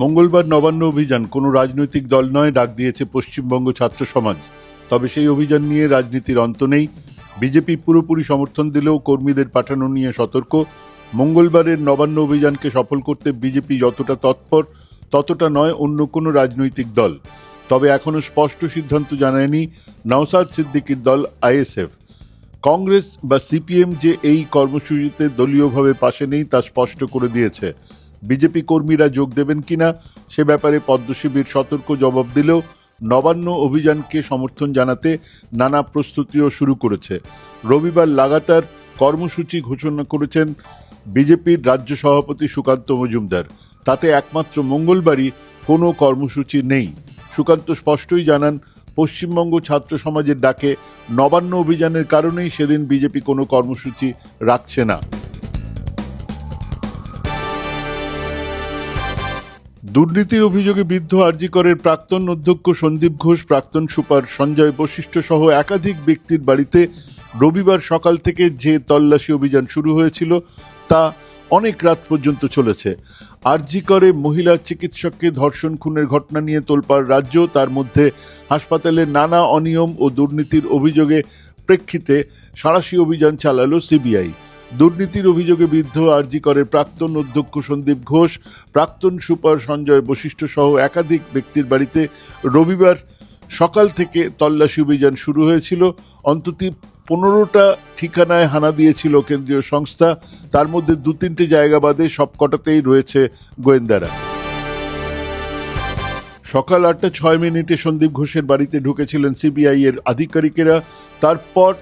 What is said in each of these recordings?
মঙ্গলবার নবান্ন অভিযান, কোনো রাজনৈতিক দল নয়, ডাক দিয়েছে পশ্চিমবঙ্গ ছাত্র সমাজ। তবে সেই অভিযান নিয়ে রাজনীতির অন্ত নেই। বিজেপি পুরোপুরি সমর্থন দিলেও কর্মীদের পাঠানো নিয়ে সতর্ক। মঙ্গলবারের নবান্ন অভিযানকে সফল করতে বিজেপি যতটা তৎপর, ততটা নয় অন্য কোনো রাজনৈতিক দল। তবে এখনও স্পষ্ট সিদ্ধান্ত জানায়নি নওসাদ সিদ্দিকির দল আইএসএফ। কংগ্রেস বা সিপিএম যে এই কর্মসূচিতে দলীয়ভাবে পাশে নেই তা স্পষ্ট করে দিয়েছে। বিজেপি কর্মীরা যোগ দেবেন কিনা সে ব্যাপারে পদ্মশিবির সতর্ক জবাব দিলেও নবান্ন অভিযানকে সমর্থন জানাতে নানা প্রস্তুতিও শুরু করেছে। রবিবার লাগাতার কর্মসূচি ঘোষণা করেছেন বিজেপির রাজ্য সভাপতি সুকান্ত মজুমদার। তাতে একমাত্র মঙ্গলবারই কোনো কর্মসূচি নেই। সুকান্ত স্পষ্টই জানান, পশ্চিমবঙ্গ ছাত্র সমাজের ডাকে নবান্ন অভিযানের কারণেই সেদিন বিজেপি কোনো কর্মসূচি রাখছে না। দুর্নীতির অভিযোগে বিদ্ধ আরজিকরের প্রাক্তন অধ্যক্ষ সন্দীপ ঘোষ, প্রাক্তন সুপার সঞ্জয় বশিষ্ঠ সহ একাধিক ব্যক্তির বাড়িতে রবিবার সকাল থেকে যে তল্লাশি অভিযান শুরু হয়েছিল তা অনেক রাত পর্যন্ত চলেছে। আরজি করে মহিলা চিকিৎসককে ধর্ষণ, খুনের ঘটনা নিয়ে তোলপাড় রাজ্য, তার মধ্যে হাসপাতালে নানা অনিয়ম ও দুর্নীতির অভিযোগে প্রেক্ষিতে সাঁড়াশি অভিযান চালালো সিবিআই। দুর্নীতির অভিযোগে বিদ্ধ আরজি করে প্রাক্তন অধ্যক্ষ সন্দীপ ঘোষ, প্রাক্তন সুপার সঞ্জয় বশিষ্ঠ সহ একাধিক ব্যক্তির বাড়িতে রবিবার সকাল থেকে তল্লাশি অভিযান শুরু হয়েছিল। অন্তত পনেরোটা ঠিকানায় হানা দিয়েছিল কেন্দ্রীয় সংস্থা। তার মধ্যে দু তিনটে জায়গা বাদে সবকটাতেই রয়েছে গোয়েন্দারা। সকাল আটটা ছয় মিনিটে সন্দীপ ঘোষের বাড়িতে ঢুকেছিলেন সিবিআই এর আধিকারিকেরা। তারপর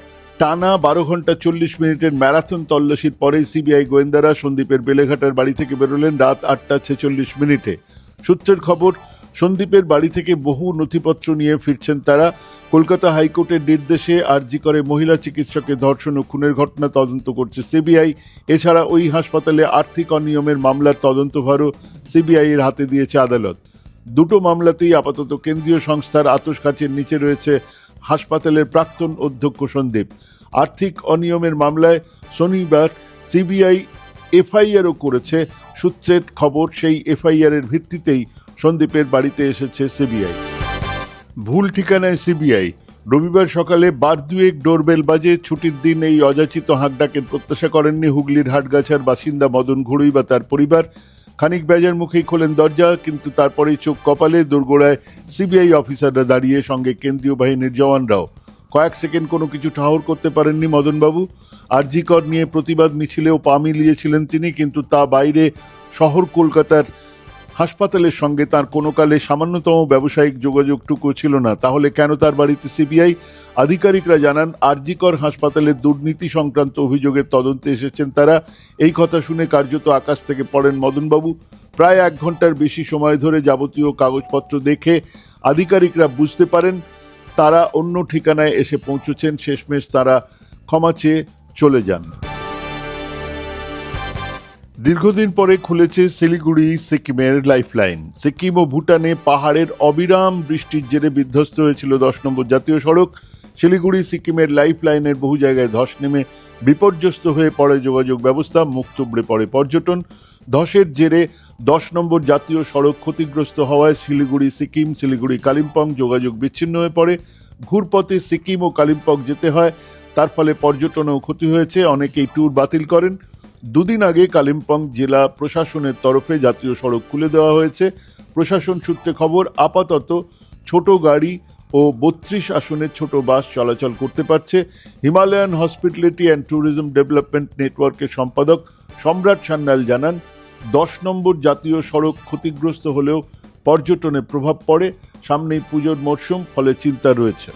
টানা বারো ঘণ্টা চল্লিশ মিনিটের ম্যারাথন তল্লাশির পরেই সিবিআই গোয়েন্দারা সন্দীপের বেলেঘাটার বাড়ি থেকে বেরোলেন রাত আটটা ছেচল্লিশ মিনিটে। সূত্রের খবর, সন্দীপের বাড়ি থেকে বহু নথিপত্র নিয়ে ফিরছেন তারা। কলকাতা হাইকোর্টের নির্দেশে আরজি করে মহিলা চিকিৎসকের ধর্ষণ ও খুনের ঘটনা তদন্ত করছে সিবিআই। এছাড়া ওই হাসপাতালে আর্থিক অনিয়মের মামলার তদন্তভারও সিবিআই এর হাতে দিয়েছে আদালত। দুটো মামলাতেই আপাতত কেন্দ্রীয় সংস্থার আতস কাচের নিচে রয়েছে হাসপাতালের প্রাক্তন অধ্যক্ষ সন্দীপ। আর্থিক অনিয়মের মামলায় শনিবার সিবিআই এফআইআরও করেছে। সূত্রের খবর, সেই এফআইআর এর ভিত্তিতেই সন্দীপের বাড়িতে এসেছে সিবিআই। ভুল ঠিকানায় সিবিআই। রবিবার সকালে বার দুয়েক ডোরবেল বাজে ছুটির দিন এই অযাচিত হাঁকডাকের প্রত্যাশা করেননি হুগলির হাটগাছার বাসিন্দা মদন ঘুড়ুই বা তার পরিবার। খানিক বেজার মুখেই খোলেন দরজা, কিন্তু তারপরেই চোখ কপালে দোরগোড়ায় সিবিআই অফিসাররা দাঁড়িয়ে সঙ্গে কেন্দ্রীয় বাহিনীর জওয়ানরাও। কয়েক সেকেন্ড কোনো কিছু ঠাহর করতে পারেননি মদনবাবু। আরজিকর নিয়ে প্রতিবাদ মিছিলেও পা মিলিয়েছিলেন তিনি, কিন্তু তা বাইরে শহর কলকাতার হাসপাতালের সঙ্গে তার কোনো কালে সামান্যতম ব্যবসায়িক যোগাযোগটুকু ছিল না। তাহলে কেন তার বাড়িতে সিবিআই? আধিকারিকরা জানান, আরজিকর হাসপাতালের দুর্নীতি সংক্রান্ত অভিযোগের তদন্তে এসেছেন তারা। এই কথা শুনে কার্যত আকাশ থেকে পড়েন মদনবাবু। প্রায় এক ঘণ্টার বেশি সময় ধরে যাবতীয় কাগজপত্র দেখে আধিকারিকরা বুঝতে পারেন, তারা অন্য ঠিকানায় এসে পৌঁছেছেন। শেষমেশ তারা ক্ষমা চেয়ে চলে যান। দীর্ঘদিন পরে খুলেছে শিলিগুড়ি, সিকিমের লাইফলাইন। সিকিম ও ভুটানে পাহাড়ের অবিরাম বৃষ্টির জেরে বিধ্বস্ত হয়েছিল দশ নম্বর জাতীয় সড়ক। শিলিগুড়ি, সিকিমের লাইফলাইনের বহু জায়গায় ধস নেমে বিপর্যস্ত হয়ে পড়ে যোগাযোগ ব্যবস্থা মুখ তুবড়ে পড়ে পর্যটন। ধসের জেরে দশ নম্বর জাতীয় সড়ক ক্ষতিগ্রস্ত হওয়ায় শিলিগুড়ি, সিকিম, শিলিগুড়ি, কালিম্পং যোগাযোগ বিচ্ছিন্ন হয়ে পড়ে। ঘুরপথে সিকিম ও কালিম্পং যেতে হয়, তার ফলে পর্যটনেও ক্ষতি হয়েছে, অনেকেই ট্যুর বাতিল করেন। দুদিন আগে কালিম্পং জেলা প্রশাসনের তরফে জাতীয় সড়ক খুলে দেওয়া হয়েছে। প্রশাসন সূত্রে খবর, আপাতত ছোট গাড়ি ও বত্রিশ আসনের ছোট বাস চলাচল করতে পারছে। Himalayan hospitality and tourism development নেটওয়ার্কের সম্পাদক সম্রাট সান্যাল জানান, দশ নম্বর জাতীয় সড়ক ক্ষতিগ্রস্ত হলেও পর্যটনে প্রভাব পড়ে, সামনেই পুজোর মরশুম, ফলে চিন্তা রয়েছে।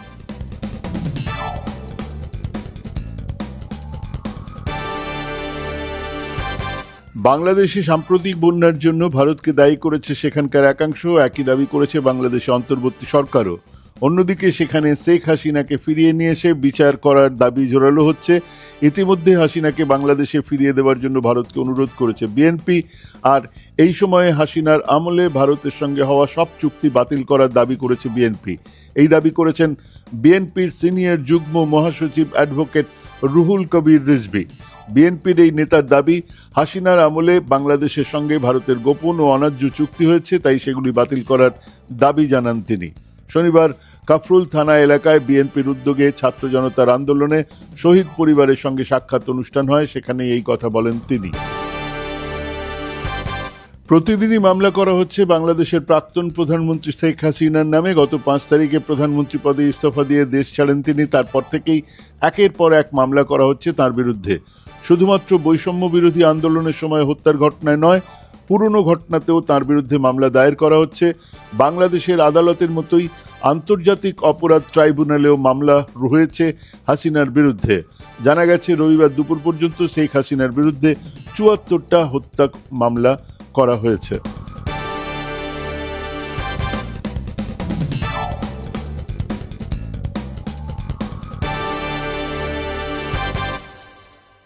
বাংলাদেশে সাম্প্রতিক বন্যার জন্য ভারতকে দায়ী করেছে সেখানকার একাংশ, একই দাবি করেছে বাংলাদেশে অন্তর্বর্তী সরকারও। অন্যদিকে সেখানে শেখ হাসিনাকে ফিরিয়ে নিয়ে এসে বিচার করার দাবি জোরালো হচ্ছে। ইতিমধ্যে হাসিনাকে বাংলাদেশে ফিরিয়ে দেওয়ার জন্য ভারতকে অনুরোধ করেছে বিএনপি। আর এই সময়ে হাসিনার আমলে ভারতের সঙ্গে হওয়া সব চুক্তি বাতিল করার দাবি করেছে বিএনপি। এই দাবি করেছেন বিএনপির সিনিয়র যুগ্ম মহাসচিব অ্যাডভোকেট রুহুল কবির রিজভি। বিএনপির এই নেতার দাবি, হাসিনার আমলে বাংলাদেশের সঙ্গে ভারতের গোপন ও অনার্য চুক্তি হয়েছে, তাই সেগুলি বাতিল করার দাবি জানান তিনি। শনিবার কাফরুল থানা এলাকায় বিএনপির উদ্যোগে ছাত্র জনতার আন্দোলনে শহীদ পরিবারের সঙ্গে সাক্ষাৎ অনুষ্ঠান হয় সেখানে এই কথা বলেন তিনি। প্রতিদিনই মামলা করা হচ্ছে বাংলাদেশের প্রাক্তন প্রধানমন্ত্রী শেখ হাসিনার নামে। গত পাঁচ তারিখে প্রধানমন্ত্রী পদে ইস্তফা দিয়ে দেশ ছাড়েন তিনি। তারপর থেকেই একের পর এক মামলা করা হচ্ছে তার বিরুদ্ধে। শুধুমাত্র বৈষম্য বিরোধী আন্দোলনের সময় হত্যার ঘটনায় নয়, পুরনো ঘটনাতেও তার বিরুদ্ধে মামলা দায়ের করা হচ্ছে। বাংলাদেশের আদালতের মতোই আন্তর্জাতিক অপরাধ ট্রাইব্যুনালেও মামলা রয়েছে হাসিনার বিরুদ্ধে। জানা গেছে, রবিবার দুপুর পর্যন্ত শেখ হাসিনার বিরুদ্ধে চুয়াত্তরটা হত্যা মামলা করা হয়েছে।